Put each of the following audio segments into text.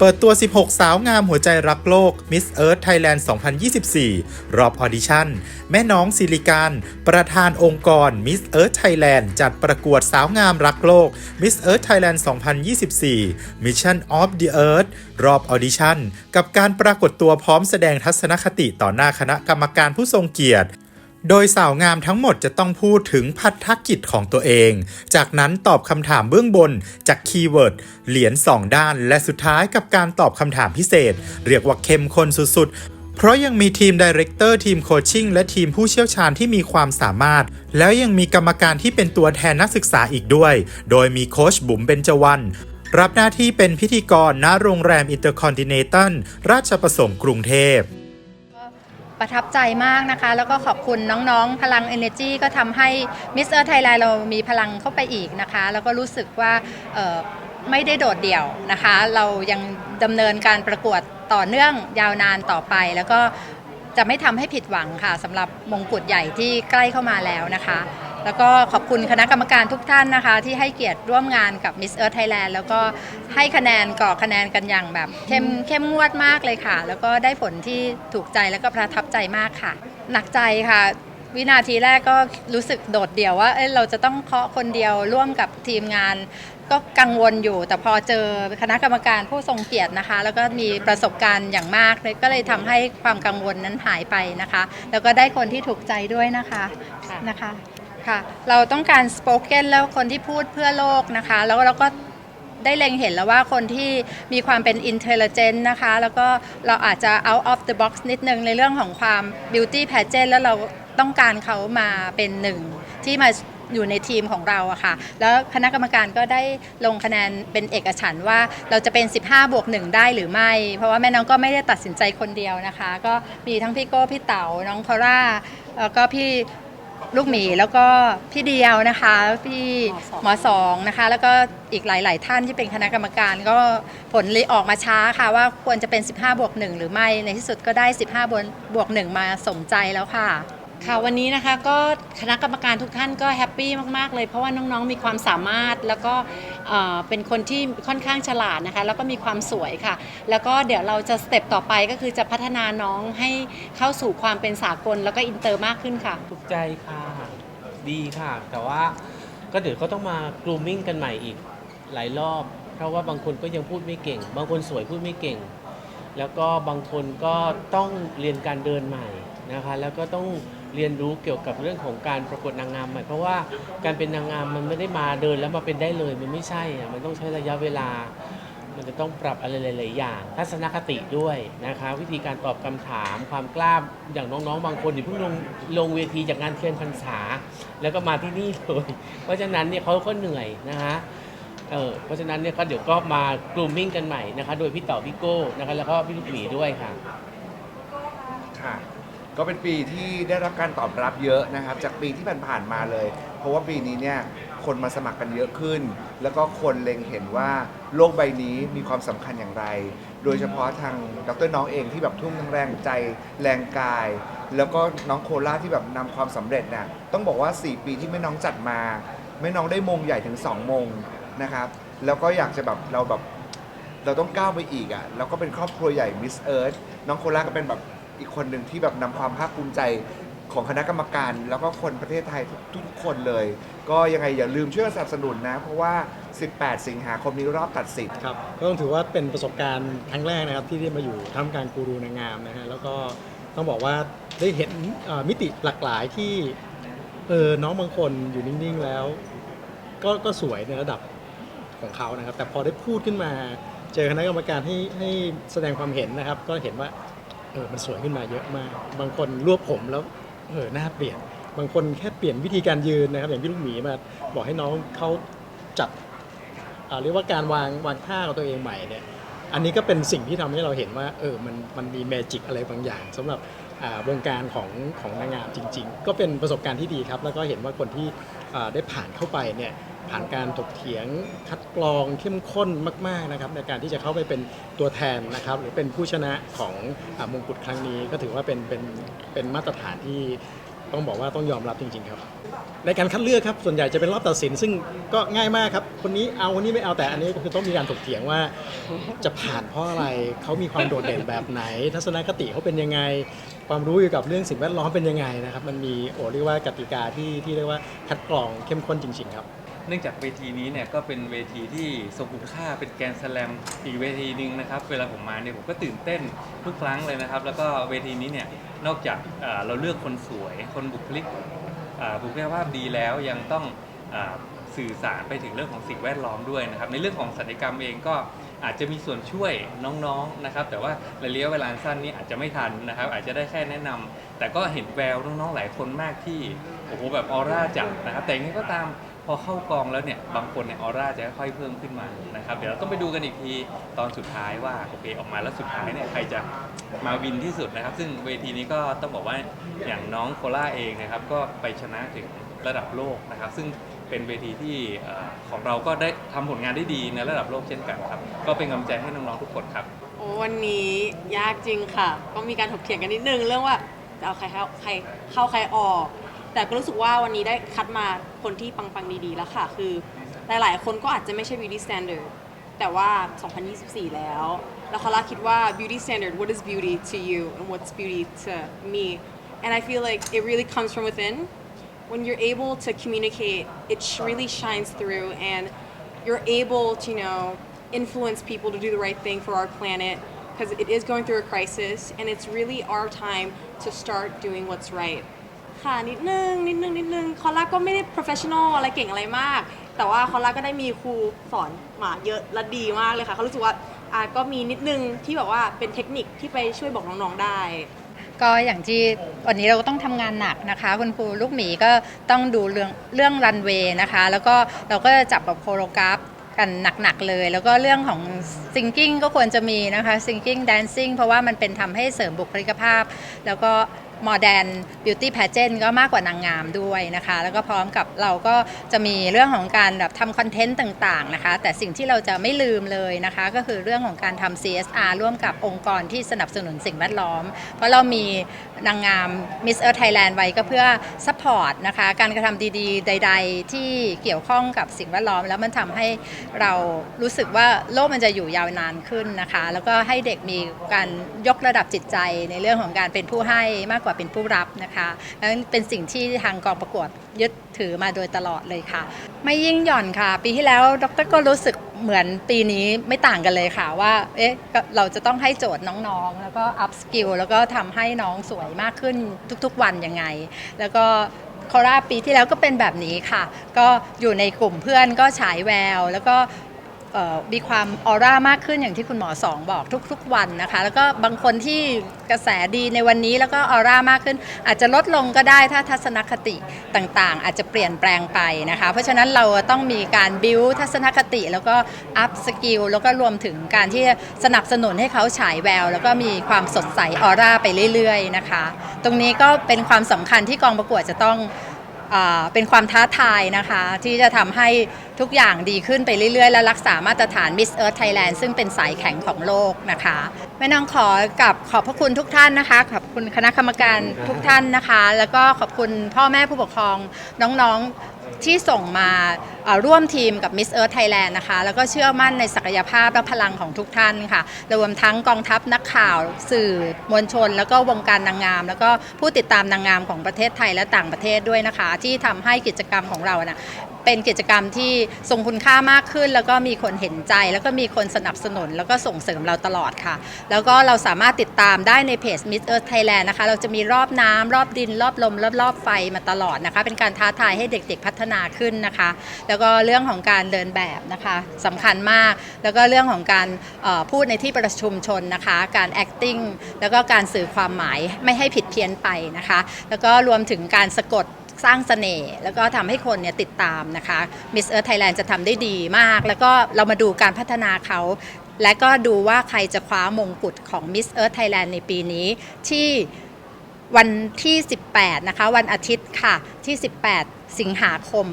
เปิดตัว 16 สาวงามหัวใจรักโลก Miss Earth Thailand 2024 รอบออดิชั่น แม่น้องสิริการประธานองค์กร Miss Earth Thailand จัดประกวดสาวงามรักโลก Miss Earth Thailand 2024 Mission of the Earth รอบออดิชั่น กับการปรากฏตัวพร้อมแสดงทัศนคติต่อหน้าคณะกรรมการผู้ทรงเกียรติ โดยสาวงามทั้งหมดจะต้องพูดถึงพัฒนกิจของตัวเอง จากนั้นตอบคำถามเบื้องบนจากคีย์เวิร์ดเหรียญ2ด้าน และสุดท้ายกับการตอบคำถามพิเศษ เรียกว่าเข้มข้นสุดๆ เพราะยังมีทีมดีเรคเตอร์ทีมโคชชิ่งและทีมผู้เชี่ยวชาญที่มีความสามารถ แล้วยังมีกรรมการที่เป็นตัวแทนนักศึกษาอีกด้วย โดยมีโคชบุ๋มเบญจวรรณรับหน้าที่เป็นพิธีกรณโรงแรมอินเตอร์คอนติเนตัลราชประสงค์กรุงเทพ ประทับใจมากนะคะ แล้วก็ขอบคุณน้องๆ พลัง Energy ก็ทำให้มิสเออร์ไทยแลนด์เรามีพลังเข้าไปอีกนะคะ แล้วก็รู้สึกว่าไม่ได้โดดเดี่ยวนะคะ เรายังดำเนินการประกวดต่อเนื่องยาวนานต่อไป แล้วก็จะไม่ทำให้ผิดหวังค่ะสำหรับมงกุฎใหญ่ที่ใกล้เข้ามาแล้วนะคะ แล้วก็ขอบคุณคณะกรรมการทุกท่านนะคะ ที่ให้เกียรติร่วมงานกับ Miss Earth Thailand แล้วก็ให้คะแนนกรอกคะแนนกันอย่างแบบเข้มเข้มงวดมากเลยค่ะ แล้วก็ได้ผลที่ถูกใจแล้วก็ประทับใจมากค่ะ หนักใจค่ะ วินาทีแรกก็รู้สึกโดดเดี่ยวว่าเอ้ยเราจะต้องเคาะคนเดียวร่วมกับทีมงาน ก็กังวลอยู่ แต่พอเจอคณะกรรมการผู้ทรงเกียรตินะคะ แล้วก็มีประสบการณ์อย่างมากเลยก็เลยทำให้ความกังวลนั้นหายไปนะคะ แล้วก็ได้คนที่ถูกใจด้วยนะคะค่ะนะคะ ค่ะ เราต้องการ spoken แล้วคนที่พูดเพื่อโลกนะคะ แล้วเราก็ได้เล็งเห็นแล้วว่าคนที่มีความเป็น intelligent นะคะ แล้วก็เราอาจจะ out of the box นิดนึงในเรื่องของความ beauty pageant แล้วเราต้องการเขามาเป็นหนึ่ง ที่มาอยู่ในทีมของเราอะค่ะ แล้วคณะกรรมการก็ได้ลงคะแนนเป็นเอกฉันท์ว่าเราจะเป็น 15 บวก 1 ได้หรือไม่ เพราะว่าแม่น้องก็ไม่ได้ตัดสินใจคนเดียวนะคะ ก็มีทั้งพี่โก้พี่เต๋า น้องคอร่าแล้วก็พี่ ลูกหมีแล้วก็พี่เดียวนะคะ พี่หมอสองนะคะ แล้วก็อีกหลาย ๆ ท่านที่เป็นคณะกรรมการก็ผลลยออกมาช้าค่ะว่าควรจะเป็น 15 บวก 1 หรือไม่ในที่สุดก็ได้ 15 บวกบวก1มาสมใจแล้วค่ะ ค่ะวันนี้นะคะก็คณะกรรมการทุกท่านก็แฮปปี้มากๆเลย เพราะว่าน้องๆมีความสามารถแล้วก็เอ่อเป็นคนที่ค่อนข้างฉลาดนะคะแล้วก็มีความสวยค่ะ แล้วก็เดี๋ยวเราจะสเต็ปต่อไปก็คือจะพัฒนาน้องให้เข้าสู่ความเป็นสากลแล้วก็อินเตอร์มากขึ้นค่ะ ถูกใจค่ะ ดีค่ะ แต่ว่าก็เดี๋ยวก็ต้องมากรูมมิ่งกันใหม่อีกหลายรอบ เพราะว่าบางคนก็ยังพูดไม่เก่ง บางคนสวยพูดไม่เก่ง แล้วก็บางคนก็ต้องเรียนการเดินใหม่นะคะ แล้วก็ต้อง เรียนรู้เกี่ยวกับเรื่องของการประกวดนางงามใหม่เพราะว่าการเป็นนางงามมันไม่ได้มาเดินแล้วมาเป็นได้เลยมันไม่ใช่อะมันต้องใช้ระยะเวลา มันจะต้องปรับอะไรหลาย ๆ อย่าง ทัศนคติด้วยนะคะ วิธีการตอบคำถามความกล้าอย่างน้องๆ บางคนที่เพิ่งลงลงเวทีจากงานเทียนพรรษา แล้วก็มาที่นี่เลยเพราะฉะนั้นเนี่ยเขาก็เหนื่อยนะคะเออเพราะฉะนั้นเนี่ยก็เดี๋ยวก็มากรูมมิ่งกันใหม่นะคะ โดยพี่ต่อพี่โก้นะคะแล้วก็พี่ลูกหมีด้วยค่ะ ค่ะ ก็เป็นปีที่ได้รับการตอบรับเยอะนะครับ จากปีที่ผ่านๆมาเลย เพราะว่าปีนี้เนี่ยคนมาสมัครกันเยอะขึ้น แล้วก็คนเล็งเห็นว่าโลกใบนี้มีความสำคัญอย่างไร โดยเฉพาะทางดรน้องเองที่แบบทุ่มทั้งแรงใจแรงกาย แล้วก็น้องโคล่าที่แบบนำความสำเร็จเนี่ยต้องบอกว่า 4 ปีที่แม่น้องจัดมาแม่น้องได้มงใหญ่ถึง 2 มงนะครับ แล้วก็อยากจะแบบเราแบบเราต้องก้าวไปอีกอะ่ะแล้วก็เป็นครอบครัวใหญ่มิสเอิร์ธน้องโคล่าก็เป็นแบบ อีกคนหนึ่งที่แบบนำความภาคภูมิใจของคณะกรรมการ แล้วก็คนประเทศไทยทุกๆคนเลย ก็ยังไงอย่าลืมช่วยสนับสนุนนะ เพราะว่า 18 สิงหาคมนี้รอบตัดสิน ครับก็ต้องถือว่าเป็นประสบการณ์ครั้งแรกนะครับที่ได้มาอยู่ท่ามกลางกูรูนางงามนะฮะแล้วก็ต้องบอกว่าได้เห็นเอ่อมิติหลากหลายที่เออน้องบางคนอยู่นิ่งๆแล้ว ก็ก็สวยในระดับของเขานะครับ แต่พอได้พูดขึ้นมาเจอคณะกรรมการให้ให้แสดงความเห็นนะครับ ก็เห็นว่า ออมันสวยขึ้นมาเยอะมาก บางคนรวบผมแล้วเออหน้าเปลี่ยน บางคนแค่เปลี่ยนวิธีการยืนนะครับอย่างพี่ลูกหมีมาบอกให้น้องเขาจัดอ่าเรียกว่าการวางวางท่าของตัวเองใหม่เนี่ยอันนี้ก็เป็นสิ่งที่ทำให้เราเห็นว่าเออมันมันมีแมจิกอะไรบางอย่างสำหรับวงการของของนางงามจริง ๆ ก็เป็นประสบการณ์ที่ดีครับ แล้วก็เห็นว่าคนที่ได้ผ่านเข้าไปเนี่ย ผ่านการถกเถียงคัดกรองเข้มข้นมากๆนะครับในการที่จะเข้าไปเป็นตัวแทนนะครับหรือเป็นผู้ชนะของอมงกุฎครั้งนี้ก็ถือว่าเป็นเป็นเป็นมาตรฐานที่ต้องบอกว่าต้องยอมรับจริงๆครับในในการคัดเลือกครับส่วนใหญ่จะเป็นรอบตัดสิน ซึ่งก็ง่ายมากครับ คนนี้เอาคนนี้ไม่เอาแต่อันนี้ก็คือต้องมีการถกเถียงว่า จะผ่านเพราะอะไรเขามีความโดดเด่นแบบไหน ทัศนคติเขาเป็นยังไง ความรู้เกี่ยวกับเรื่องสิ่งแวดล้อมเป็นยังไงนะครับ มันมีโอ้เรียกว่ากติกาที่ที่เรียกว่าคัดกรองเข้มข้นจริง ๆ ครับ เนื่องจากเวทีนี้เนี่ยก็เป็นเวทีที่ทรงคุณค่าเป็นแกนสแลมอีกเวทีหนึ่งนะครับ เวลาผมมาเนี่ยผมก็ตื่นเต้นทุกครั้งเลยนะครับ แล้วก็เวทีนี้เนี่ยนอกจากเอ่อเราเลือกคนสวย คนบุคลิกเอ่อบุคลิกภาพดีแล้วยังต้องเอ่อสื่อสารไปถึงเรื่องของสิ่งแวดล้อมด้วยนะครับ ในเรื่องของศัลยกรรมเองก็อาจจะมีส่วนช่วยน้องๆนะครับ แต่ว่าระยะเวลาสั้นนี่อาจจะไม่ทันนะครับ อาจจะได้แค่แนะนำแต่ก็เห็นแววน้องๆหลายคนมากที่โอ้โหแบบออร่าจัดนะครับแต่ยังไงก็ตาม พอเข้ากองแล้วเนี่ยบางคนเนี่ยออร่าจะค่อยๆเพิ่มขึ้นมานะครับเดี๋ยวเราต้องไปดูกันอีกทีตอนสุดท้ายว่าโอเคออกมาแล้วสุดท้ายเนี่ยใครจะมาวินที่สุดนะครับ ซึ่งเวทีนี้ก็ต้องบอกว่าอย่างน้องโคล่าเองนะครับก็ไปชนะถึงระดับโลกนะครับ ซึ่งเป็นเวทีที่ของเราก็ได้ทำผลงานได้ดีในระดับโลกเช่นกันครับ ก็เป็นกำลังใจให้น้องๆทุกคนครับโอ้วันนี้ยากจริงค่ะ ก็มีการถกเถียงกันนิดนึงเรื่องว่าจะเอาใครเข้าใครเข้าใครออก แต่ก็รู้สึกว่าวันนี้ได้คัดมาคนที่ปังๆดีๆแล้วค่ะ คือหลายๆ คนก็อาจจะไม่ใช่ beauty standard แต่ว่า 2024 แล้ว แล้วคาร่าคิดว่า beauty standard what is beauty to you and what's beauty to me and I feel like it really comes from within when you're able to communicate it really shines through and you're able to you know influence people to do the right thing for our planet because it is going through a crisis and it's really our time to start doing what's right ค่ะนิดนึงนิดนึงนิดนึงคอล่าก็ไม่ได้ professional อะไรเก่งอะไรมาก แต่ว่าคอล่าก็ได้มีครูสอนมาเยอะและดีมากเลยค่ะเขารู้สึกว่าอาก็มีนิดนึงที่แบบว่าเป็นเทคนิคที่ไปช่วยบอกน้องๆได้ ก็อย่างที่วันนี้เราก็ต้องทำงานหนักนะคะ คุณครูลูกหมีก็ต้องดูเรื่องเรื่องรันเวย์นะคะ แล้วก็เราก็จะจับกับโคโรกราฟกันหนักๆเลย แล้วก็เรื่องของ singing ก็ควรจะมีนะคะ singing dancing เพราะว่ามันเป็นทำให้เสริมบุคลิกภาพ แล้วก็ โมเดลบิวตี้แพจเอนก็มากกว่านางงามด้วยนะคะ แล้วก็พร้อมกับเราก็จะมีเรื่องของการแบบทำคอนเทนต์ต่างๆนะคะ แต่สิ่งที่เราจะไม่ลืมเลยนะคะ ก็คือเรื่องของการทำ CSR ร่วมกับองค์กรที่สนับสนุนสิ่งแวดล้อม เพราะเรามี นางงาม Miss Earth Thailand ไว้ก็เพื่อ support นะคะ การกระทำดีๆ ใด ๆ ที่เกี่ยวข้องกับสิ่งแวดล้อม แล้วมันทำให้เรารู้สึกว่าโลกมันจะอยู่ยาวนานขึ้นนะคะ แล้วก็ให้เด็กมีการยกระดับจิตใจในเรื่องของการเป็นผู้ให้มากกว่าเป็นผู้รับนะคะนั้นเป็นสิ่งที่ทางกองประกวดยึดถือมาโดยตลอดเลยค่ะ ไม่ยิ่งหย่อนค่ะ ปีที่แล้วดรก็รู้สึก เหมือนปีนี้ไม่ต่างกันเลยค่ะว่า เอ๊ะเราจะต้องให้โจทย์น้องๆ แล้วก็อัพสกิลแล้วก็ทำให้น้องสวยมากขึ้นทุกๆวันยังไง แล้วก็โคราปีที่แล้วก็เป็นแบบนี้ค่ะ ก็อยู่ในกลุ่มเพื่อนก็ฉายแวว แล้วก็ มีความออร่ามากขึ้นอย่างที่คุณหมอสองบอกทุก ๆ วันนะคะ แล้วก็บางคนที่กระแสดีในวันนี้แล้วก็ออร่ามากขึ้น อาจจะลดลงก็ได้ถ้าทัศนคติต่างๆ อาจจะเปลี่ยนแปลงไปนะคะ เพราะฉะนั้นเราต้องมีการบิวทัศนคติ แล้วก็อัพสกิลแล้วก็รวมถึงการที่สนับสนุนให้เขาฉายแวว แล้วก็มีความสดใสออร่าไปเรื่อย ๆ นะคะ ตรงนี้ก็เป็นความสำคัญที่กองประกวดจะต้อง เป็นความท้าทายนะคะ ที่จะทำให้ทุกอย่างดีขึ้นไปเรื่อยๆ และรักษามาตรฐาน Miss Earth Thailand ซึ่งเป็นสายแข็งของโลกนะคะ แม่น้องขอกับขอบพระคุณทุกท่านนะคะ ขอบคุณคณะกรรมการทุกท่านนะคะ แล้วก็ขอบคุณพ่อแม่ผู้ปกครองน้องๆที่ส่งมาร่วมทีมกับ Miss Earth Thailand นะคะ แล้วก็เชื่อมั่นในศักยภาพและพลังของทุกท่านค่ะ รวมทั้งกองทัพนักข่าว สื่อมวลชน แล้วก็วงการนางงาม แล้วก็ผู้ติดตามนางงามของประเทศไทยและต่างประเทศด้วยนะคะ ที่ทำให้กิจกรรมของเรานะ เป็นกิจกรรมที่ทรงคุณค่ามากขึ้น แล้วก็มีคนเห็นใจ แล้วก็มีคนสนับสนุน แล้วก็ส่งเสริมเราตลอดค่ะ แล้วก็เราสามารถติดตามได้ในเพจ Miss Earth Thailand นะคะ เราจะมีรอบน้ำรอบดิน รอบลม รอบรอบไฟมาตลอดนะคะ เป็นการท้าทายให้เด็กๆพัฒนาขึ้นนะคะ แล้วก็เรื่องของการเดินแบบนะคะสำคัญมาก แล้วก็เรื่องของการพูดในที่ประชุมชนนะคะ การ acting แล้วก็การสื่อความหมายไม่ให้ผิดเพี้ยนไปนะคะ แล้วก็รวมถึงการสะกด สร้างเสน่ห์แล้วก็ทำให้คนเนี่ยติดตามนะคะ Miss Earth Thailand จะทำได้ดีมาก แล้วก็เรามาดูการพัฒนาเขา และก็ดูว่าใครจะคว้ามงกุฎของ Miss Earth Thailand ในปีนี้ที่วันที่ 18 นะคะ วันอาทิตย์ค่ะที่ 18 สิงหาคม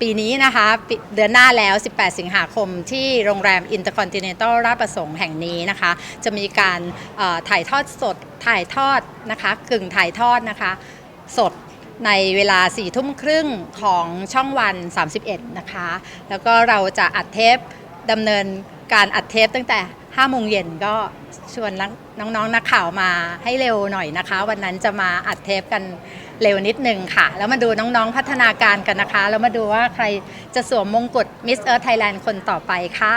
ปีนี้นะคะเดือนหน้าแล้ว 18 สิงหาคมที่โรงแรม Intercontinental ราชประสงค์แห่งนี้นะคะ จะมีการถ่ายทอดสดถ่ายทอดนะคะ กึ่งถ่ายทอดนะคะ สด ในเวลา4ี่ทุ่มครึ่งของช่องวัน 31 นะคะ แล้วก็เราจะอัดเทปดำเนินการอัดเทปตั้งแต่5โมงเย็นก็ชวนน้องๆนักข่าวมาให้เร็วหน่อยนะคะ วันนั้นจะมาอัดเทปกันเร็วนิดนึงค่ะ แล้วมาดูน้องๆพัฒนาการกันนะคะ แล้วมาดูว่าใครจะสวมมงกุฎ Miss Earth Thailand คนต่อไปค่ะ